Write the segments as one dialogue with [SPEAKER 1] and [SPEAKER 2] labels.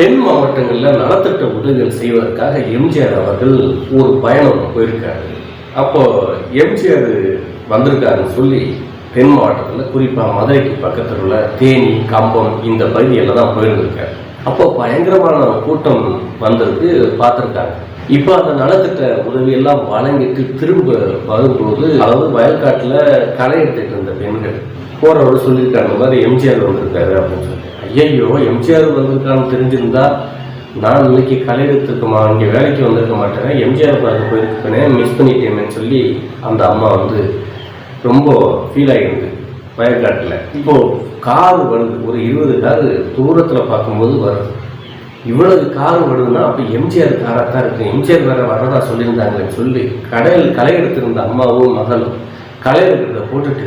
[SPEAKER 1] தென் மாவட்டங்களில் நலத்திட்ட உதவிகள் செய்வதற்காக எம்ஜிஆர் அவர்கள் ஒரு பயணம் போயிருக்காரு. அப்போ எம்ஜிஆர் வந்திருக்காருன்னு சொல்லி தென் மாவட்டத்தில் குறிப்பாக மதுரைக்கு பக்கத்தில் உள்ள தேனி கம்பம் இந்த பகுதியில் தான் போயிருந்திருக்காரு. அப்போ பயங்கரமான கூட்டம் வந்திருக்கு பார்த்துருக்காங்க. இப்போ அந்த நலத்திட்ட உதவியெல்லாம் வழங்கிட்டு திரும்ப வரும்போது அதாவது வயல்காட்டில் களை எடுத்துகிட்டு இருந்த பெண்கள் போறவர் சொல்லியிருக்காங்க மாதிரி எம்ஜிஆர் வந்திருக்காரு அப்படின்னு சொல்லி ஐயையோ எம்ஜிஆர் வந்திருக்கான்னு தெரிஞ்சிருந்தா நான் இன்னைக்கு களை எடுத்துருக்கமா? இங்கே வேலைக்கு வந்திருக்க மாட்டேன் எம்ஜிஆர் பார்க்க போயிருக்கேனே மிஸ் பண்ணிட்டேன்னு சொல்லி அந்த அம்மா வந்து ரொம்ப ஃபீல் ஆகிருந்து வயல்காட்டில். இப்போது கார் வருது ஒரு இருபது கார் தூரத்தில் பார்க்கும்போது வருது இவ்வளவு கார் வருதுன்னா அப்போ எம்ஜிஆர் காராக தான் இருக்கு. எம்ஜிஆர் வேற வரதா சொல்லியிருந்தாங்கன்னு சொல்லி கடையில் களை எடுத்திருந்த அம்மாவும் மகளும் களை எடுக்கிறத போட்டுட்டு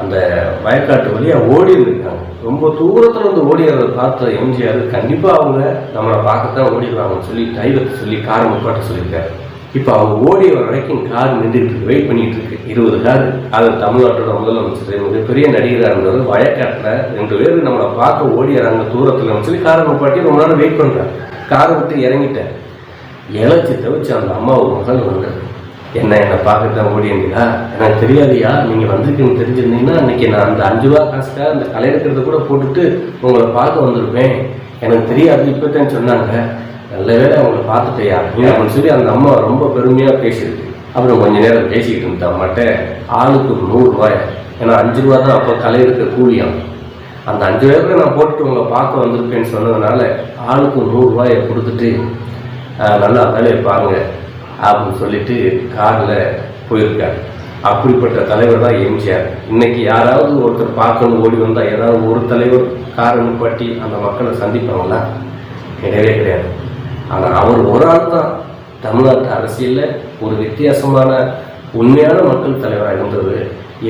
[SPEAKER 1] அந்த வயக்காட்டு வழியாக ஓடி இருந்திருக்காங்க ரொம்ப தூரத்தில் வந்து ஓடிறத பார்த்த எம்ஜிஆர் கண்டிப்பாக அவங்க நம்மளை பார்க்கத்தான் ஓடிடுவாங்கன்னு சொல்லி டிரைவர்கிட்ட சொல்லி காரை முப்பாட்ட சொல்லியிருக்காரு. இப்போ அவங்க ஓடி வர வரைக்கும் கார் நின்றுட்டு வெயிட் பண்ணிட்டு இருக்கு. இருபது கார். அது தமிழ்நாட்டோட முதலமைச்சர் மிகப்பெரிய நடிகராக இருந்தவர். வயக்காட்டில் ரெண்டு பேர் நம்மளை பார்க்க ஓடிறாங்க தூரத்தில் சொல்லி காரை முப்பாட்டி ரொம்ப நேரம் வெயிட் பண்ணுறாங்க காரை விட்டு இறங்கிட்டேன் இழைச்சி தவிச்சு அந்த அம்மாவை மகள் வந்தது என்ன என்னை பார்க்கத்தான் ஓடிங்களா எனக்கு தெரியாதியா நீங்கள் வந்திருக்கீங்கன்னு தெரிஞ்சிருந்தீங்கன்னா அன்னைக்கு நான் அந்த அஞ்சு ரூபா காசுக்காக அந்த களை எடுக்கிறத கூட போட்டுட்டு உங்களை பார்க்க வந்திருப்பேன். எனக்கு தெரியாது இப்போத்தான் சொன்னாங்க. நல்ல வேலை அவங்கள பார்த்துட்டையா அப்படின்னு சொல்லி அந்த அம்மா ரொம்ப பெருமையாக பேசியிருக்கு அப்புறம் கொஞ்ச நேரம் பேசிக்கிட்டு இருந்த மட்டும் ஆளுக்கு ஒரு நூறுரூவாய் ஏன்னா அஞ்சு ரூபா தான் அப்போ களை எடுக்க கூலியம். அந்த அஞ்சு ரூபாய்க்கு நான் போட்டுட்டு உங்களை பார்க்க வந்திருப்பேன்னு சொன்னதுனால ஆளுக்கு நூறுரூவாயை கொடுத்துட்டு நல்லா வேலையை பாருங்க. அப்படின்னு சொல்லிட்டு காரில் போயிருக்காரு. அப்படிப்பட்ட தலைவர் தான் எம்ஜிஆர். இன்னைக்கு யாராவது ஒருத்தர் பார்க்கணும் ஓடி வந்தால் ஏதாவது ஒரு தலைவர் காரை நிப்பாட்டி அந்த மக்களை சந்திப்பாங்களா? கிடையவே கிடையாது. ஆனால் அவர் ஒரு ஆள் தான். தமிழ்நாட்டு அரசியலில் ஒரு வித்தியாசமான உண்மையான மக்கள் தலைவராக இருந்தது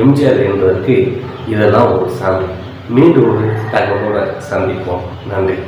[SPEAKER 1] எம்ஜிஆர் என்பதற்கு இதெல்லாம் ஒரு சான்று. மீண்டும் ஒரு தகவலோட சந்திப்போம். நன்றி.